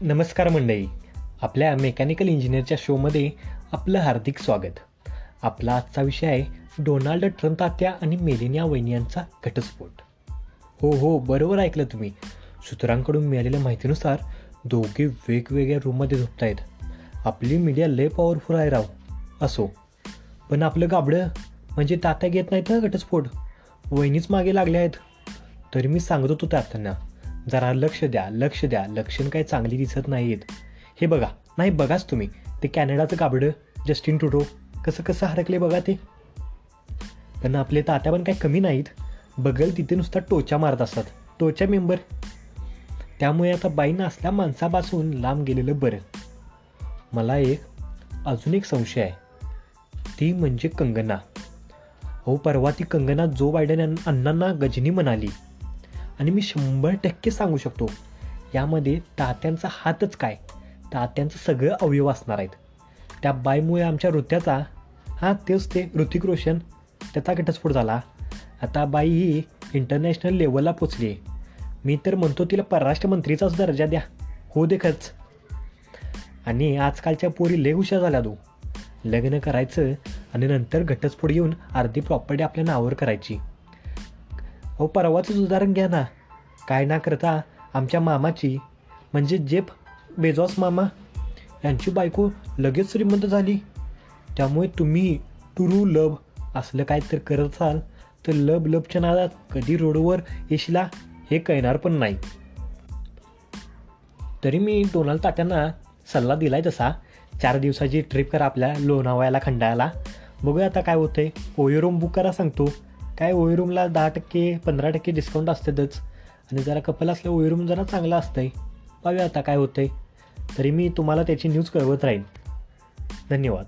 नमस्कार मंडळी. आपल्या मेकॅनिकल इंजिनिअरच्या शोमध्ये आपलं हार्दिक स्वागत. आपला आजचा विषय आहे डोनाल्ड ट्रम्प तात्या आणि मेलेनिया वहिनी यांचा घटस्फोट. हो हो बरोबर ऐकलं तुम्ही. सूत्रांकडून मिळालेल्या माहितीनुसार दोघे वेगवेगळ्या रूममध्ये झोपतायत. आपली मीडिया लय पॉवरफुल आहे राव. असो. पण आपलं गाबडं म्हणजे तात्या घेत नाहीत ना घटस्फोट? वहिनीच मागे लागल्या आहेत. तरी मी सांगत होतो तात्यांना जरा लक्ष द्या लक्ष द्या. लक्षण काय चांगली दिसत नाही आहेत हे बघा नाही बघाच तुम्ही. ते कॅनडाचं गाबडं जस्टिन टुडो कसं कसं हरकले बघा ते. पण आपले तात्या पण काही कमी नाहीत. बगल तिथे नुसता टोचा मारत असतात. टोचा मेंबर. त्यामुळे आता बाईनं असल्या माणसापासून लांब गेलेलं बरं. मला एक अजून एक संशय आहे. ती म्हणजे कंगना. हो परवा ती कंगना जो बायडन अण्णांना गजनी म्हणाली. आणि मी शंभर टक्के सांगू शकतो यामध्ये तात्यांचा हातच काय? तात्यांचं सगळं अवयव असणार आहेत. त्या बाईमुळे आमच्या नृत्याचा हां तेच ते ऋतिक रोशन त्याचा घटस्फोट झाला. आता बाई ही इंटरनॅशनल लेवलला पोचली आहे मी तर म्हणतो तिला परराष्ट्र मंत्रीचाच दर्जा द्या. हो देखच आणि आजकालच्या पोरी लय हुशार झाल्या तू लग्न करायचं आणि नंतर घटस्फोट येऊन अर्धी प्रॉपर्टी आपल्या नावावर करायची. अहो परवाचंच उदाहरण घ्या ना. काय ना करता आमच्या मामाची म्हणजे जेफ बेजॉस मामा यांची बायको लगेच श्रीमंत झाली. त्यामुळे तुम्ही टुरू लव असलं काय तर करत असाल तर लब लबच्या नादात कधी रोडवर येशिला हे कळणार पण नाही. तरी मी डोनाल्ड तात्यांना सल्ला दिलाय तसा चार दिवसाची ट्रिप करा आपल्या लोणावळ्याला खंडाळ्याला बघूया आता काय होतंय. ओयो रूम बुक करा सांगतो. काय ओयो रूमला दहा टक्के पंधरा टक्के डिस्काउंट असतातच. आणि जरा कपल असलं ओयो रूम जरा चांगलं आहे पाहूया आता काय होतं आहे तरी मी तुम्हाला त्याची न्यूज कळवत राहीन. धन्यवाद.